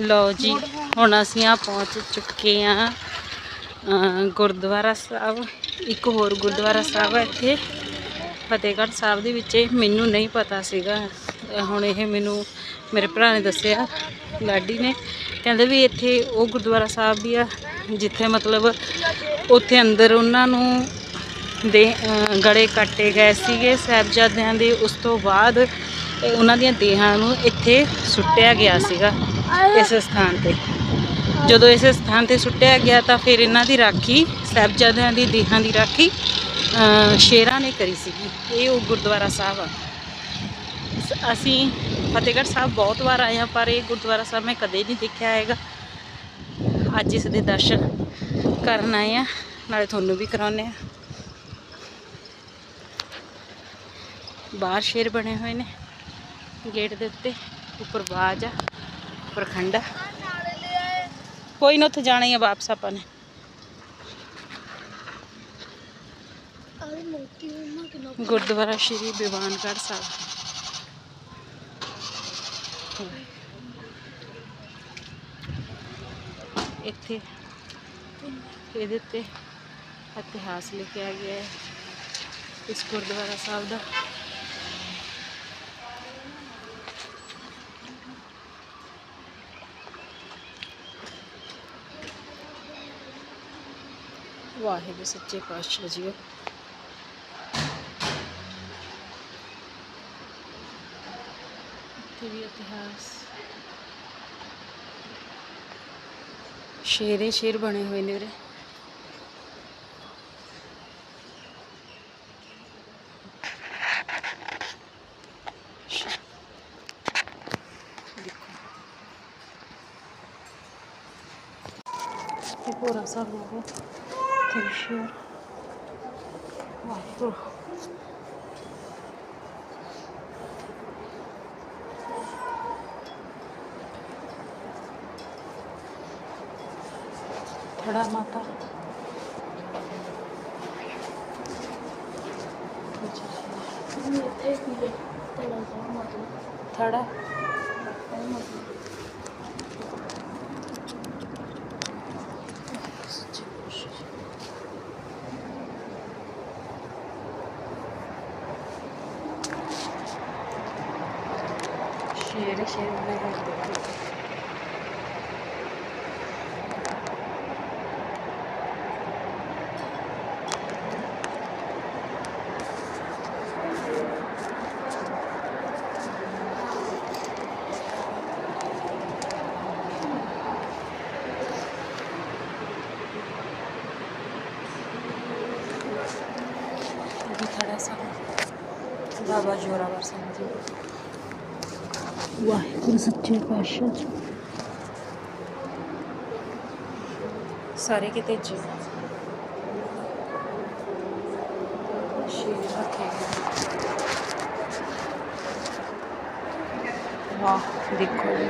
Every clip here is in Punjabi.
ਲਓ ਜੀ, ਹੁਣ ਅਸੀਂ ਆ ਪਹੁੰਚ ਚੁੱਕੇ ਆ ਗੁਰਦੁਆਰਾ ਸਾਹਿਬ, ਇੱਕ ਹੋਰ ਗੁਰਦੁਆਰਾ ਸਾਹਿਬ ਹੈ ਇੱਥੇ। ਫਤਿਹਗੜ੍ਹ ਸਾਹਿਬ ਦੇ ਵਿੱਚ ਮੈਨੂੰ ਨਹੀਂ ਪਤਾ ਸੀਗਾ। ਹੁਣ ਇਹ ਮੈਨੂੰ ਮੇਰੇ ਭਰਾ ਨੇ ਦੱਸਿਆ, ਲਾਡੀ ਨੇ। ਕਹਿੰਦੇ ਵੀ ਇੱਥੇ ਉਹ ਗੁਰਦੁਆਰਾ ਸਾਹਿਬ ਵੀ ਆ, ਜਿੱਥੇ ਮਤਲਬ ਉੱਥੇ ਅੰਦਰ ਉਹਨਾਂ ਨੂੰ ਦੇ, ਅਹ, ਗਲੇ ਕੱਟੇ ਗਏ ਸੀਗੇ ਸਾਹਿਬਜ਼ਾਦਿਆਂ ਦੇ। ਉਸ ਤੋਂ ਬਾਅਦ ਉਹਨਾਂ ਦੀਆਂ ਦੇਹਾਂ ਨੂੰ ਇੱਥੇ ਸੁੱਟਿਆ ਗਿਆ ਸੀਗਾ। ਇਸ ਸਥਾਨ ਤੇ। ਜਦੋਂ ਇਸ ਸਥਾਨ ਤੇ ਸੁੱਟਿਆ ਗਿਆ ਤਾਂ ਫਿਰ ਇਹਨਾਂ ਦੀ ਰਾਖੀ, ਸਾਹਿਬਜ਼ਾਦਿਆਂ ਦੀ ਦੇਹਾਂ ਦੀ ਰਾਖੀ ਸ਼ੇਰਾਂ ਨੇ ਕਰੀ ਸੀਗੀ। ਇਹ ਉਹ ਗੁਰਦੁਆਰਾ ਸਾਹਿਬ ਆ। ਅਸੀਂ ਫਤਿਹਗੜ੍ਹ ਸਾਹਿਬ ਬਹੁਤ ਵਾਰ ਆਏ ਹਾਂ, ਪਰ ਇਹ ਗੁਰਦੁਆਰਾ ਸਾਹਿਬ ਮੈਂ ਕਦੇ ਨਹੀਂ ਦੇਖਿਆ ਹੈਗਾ। ਅੱਜ ਇਸ ਦੇ ਦਰਸ਼ਨ ਕਰਨ ਆਏ ਆ ਨਾਲੇ ਤੁਹਾਨੂੰ ਵੀ ਕਰਾਉਨੇ ਆ ਬਾਹਰ ਸ਼ੇਰ ਬਣੇ ਹੋਏ ਨੇ, ਗੇਟ ਦੇ ਉੱਤੇ, ਉੱਪਰ ਬਾਜ ਆ। ਉੱਪਰ ਕੋਈ ਨਾ, ਉੱਥੇ ਜਾਣਾ ਹੀ ਆ ਵਾਪਸ ਆਪਾਂ ਨੇ। ਗੁਰਦੁਆਰਾ ਸ਼੍ਰੀ ਬਿਵਾਨਗੜ੍ਹ ਸਾਹਿਬ। ਇੱਥੇ ਇਹਦੇ ਉੱਤੇ ਇਤਿਹਾਸ ਲਿਖਿਆ ਗਿਆ ਹੈ, ਇਸ ਗੁਰਦੁਆਰਾ ਸਾਹਿਬ ਦਾ। ਵਾਹਿਗੁਰੂ ਸੱਚੇ ਪਾਤਸ਼ਾਹ ਜੀਓ ਇੱਥੇ ਵੀ ਇਤਿਹਾਸ ਸ਼ੇਰੇ ਸ਼ੇਰ ਬਣੇ ਹੋਏ ਨੇ ਉਰੇ ਸ਼- ਦੇਖੋ ਇਹ ਪੂਰਾ ਸਭ ਲੋਗੋ ਵਾਹਿਗੁਰੂ ਥੜਾ ਮਾਤਾ ਥੜਾ ਸ਼ੇਰ ਸ਼ੇਰ ਬਣੇ ਹੋਏ ਦੇਖੋ ਵੀ ਖੜਾ ਸਾਹਿਬ ਬਾਬਾ ਜੋਰਾਵਰ ਸਿੰਘ ਜੀ ਵਾਹਿਗੁਰੂ, ਸੱਚੇ ਪਾਤਸ਼ਾਹ ਜੀ। ਸਾਰੇ ਕਿਤੇ ਜੀ। ਸ਼ੇਰ ਰੱਖੇ ਵਾਹ, ਦੇਖੋ ਜੀ।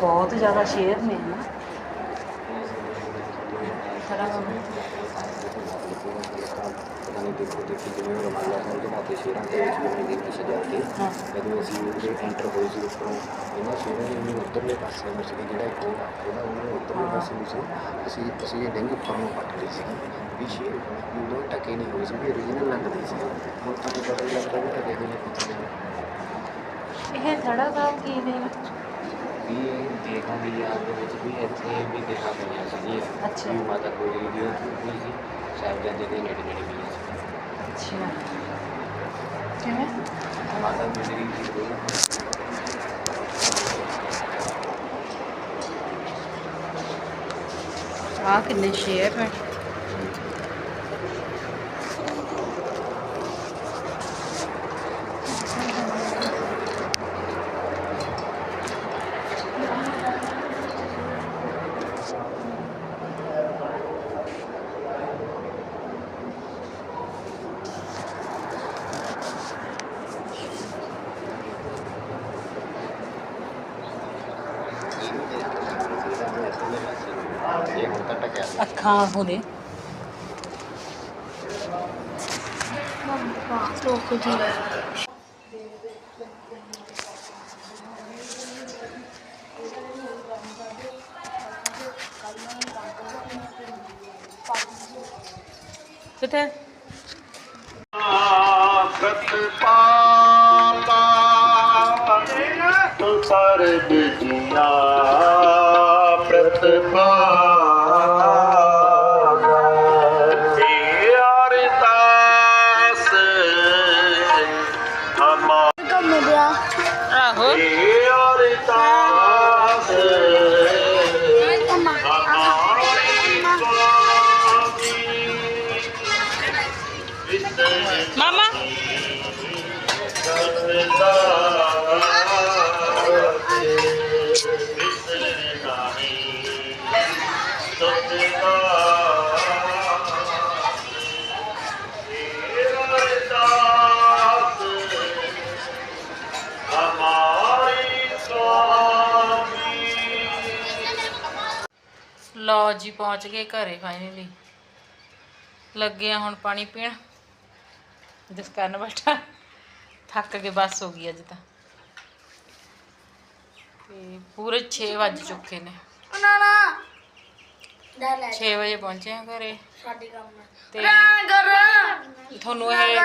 ਬਹੁਤ ਜ਼ਿਆਦਾ ਸ਼ੇਰ ਨੇ ਨਾ। ਖੜਾ ਬਾਬਾ ਨਾਲੇ ਦੇਖੋ ਦੇਖੀ ਜਿਵੇਂ ਰਮਾਲਾ ਸਾਹਿਬ ਦੇ ਮਾਤੇ ਸ਼ੇਰਾਂ ਦੇ ਵਿੱਚ ਵੀ ਉਹਦੀ ਨਸ਼ ਜਾ ਕੇ ਜਦੋਂ ਅਸੀਂ ਉਹਦੇ ਐਂਟਰ ਹੋਏ ਸੀ ਉੱਪਰੋਂ ਇਹਨਾਂ ਸ਼ੇਰਾਂ ਨੇ ਵੀ ਉੱਧਰਲੇ ਪਾਸੇ ਨੂੰ ਸੀ ਜਿਹੜਾ ਇੱਕ ਉਹ ਉਹਦਾ ਉਹਨੇ ਉੱਧਰਲੇ ਹਾਂ। ਪਾਸੇ ਨੂੰ ਸੀ ਅਸੀਂ ਅਸੀਂ ਇਹ ਡਿੰਗ ਉੱਪਰ ਨੂੰ ਪੱਟ ਲਈ ਸੀ ਵੀ ਸ਼ੇਰ ਵੀ ਉਦੋਂ ਟਕੇ ਨਹੀਂ ਹੋਏ ਸੀ ਵੀ ਰੀਜਨਲ ਲੱਗਦੇ ਸੀ ਹੁਣ ਤਾਂ ਪਤਾ ਹੀ ਲੱਗਦਾ ਵੀ ਟਕੇ ਦੇ ਨੇ ਇਹ ਥੜਾ ਸਾਹਿਬ ਕੀ ਨੇ ਵੀ ਦੇਖਾਂ ਦੀ ਯਾਦ ਦੇ ਵਿੱਚ ਵੀ ਇੱਥੇ ਵੀ ਦੇਖਾ ਪਈਆਂ ਸੀ ਅੱਛਾ। ਵੀ ਮਾਤਾ ਕੋਈ ਦੀ ਹੋਈ ਸੀ ਸਾਹਿਬਜ਼ਾਦੇ ਦੇ ਨੇੜੇ ਨੇੜੇ ਵੀ ਸੀ ਅੱਛਾ। ਕਿਵੇਂ? ਮਾਤਾ ਗੁਜਰੀ ਜੀ ਕੋਈ ਆ ਕਿੰਨੇ ਸ਼ੇਰ ਨੇ ਇਹ ਹੁਣ ਤਾਂ ਟਕਿਆ ਅੱਖਾਂ ਉਹਦੇ ਮੰਮਾ ਸੋਖ ਜੀ ਕਿਤੇ ਆਖਤ ਪਾਲਾ ਤੁਸਾਰ ਬਿਜਿਆ 啊。ਪਹੁੰਚ ਗਏ ਘਰੇ ਫਾਈਨਲੀ ਲੱਗੇ ਆ ਹੁਣ ਪਾਣੀ ਪੀਣ। ਜਿਸ ਕਾਰਨ ਬੈਠਾ। ਥੱਕ ਕੇ ਬਸ ਹੋ ਗਈ ਅੱਜ ਤਾਂ। ਤੇ ਪੂਰੇ 6 ਵੱਜ ਚੁੱਕੇ ਨੇ। 6 ਵਜੇ ਪਹੁੰਚੇ ਆ ਘਰੇ। ਤੇ ਤੁਹਾਨੂੰ ਇਹ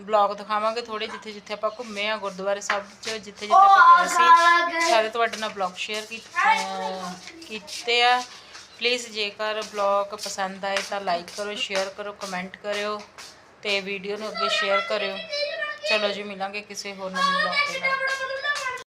ਬਲੌਗ ਦਿਖਾਵਾਂਗੇ ਥੋੜੇ ਜਿੱਥੇ ਜਿੱਥੇ ਆਪਾਂ ਘੁੰਮੇ ਆ ਗੁਰਦੁਆਰੇ ਸਾਹਿਬ ਚ ਜਿੱਥੇ ਜਿੱਥੇ ਆਪਾਂ ਗਏ ਸੀ। ਸਾਰੇ ਤੁਹਾਡੇ ਨਾਲ ਬਲੌਗ ਸ਼ੇਅਰ ਕੀਤੇ ਆ। ਪਲੀਜ਼ ਜੇਕਰ ਬਲੌਗ ਪਸੰਦ ਆਏ ਤਾਂ ਲਾਈਕ ਕਰੋ ਸ਼ੇਅਰ ਕਰੋ ਕਮੈਂਟ ਕਰਿਓ ਤੇ ਵੀਡੀਓ ਨੂੰ ਅੱਗੇ ਸ਼ੇਅਰ ਕਰਿਓ। ਚਲੋ ਜੀ, ਮਿਲਾਂਗੇ ਕਿਸੇ ਹੋਰ ਨਵੇਂ ਬਲੌਗ ਦੇ ਨਾਲ।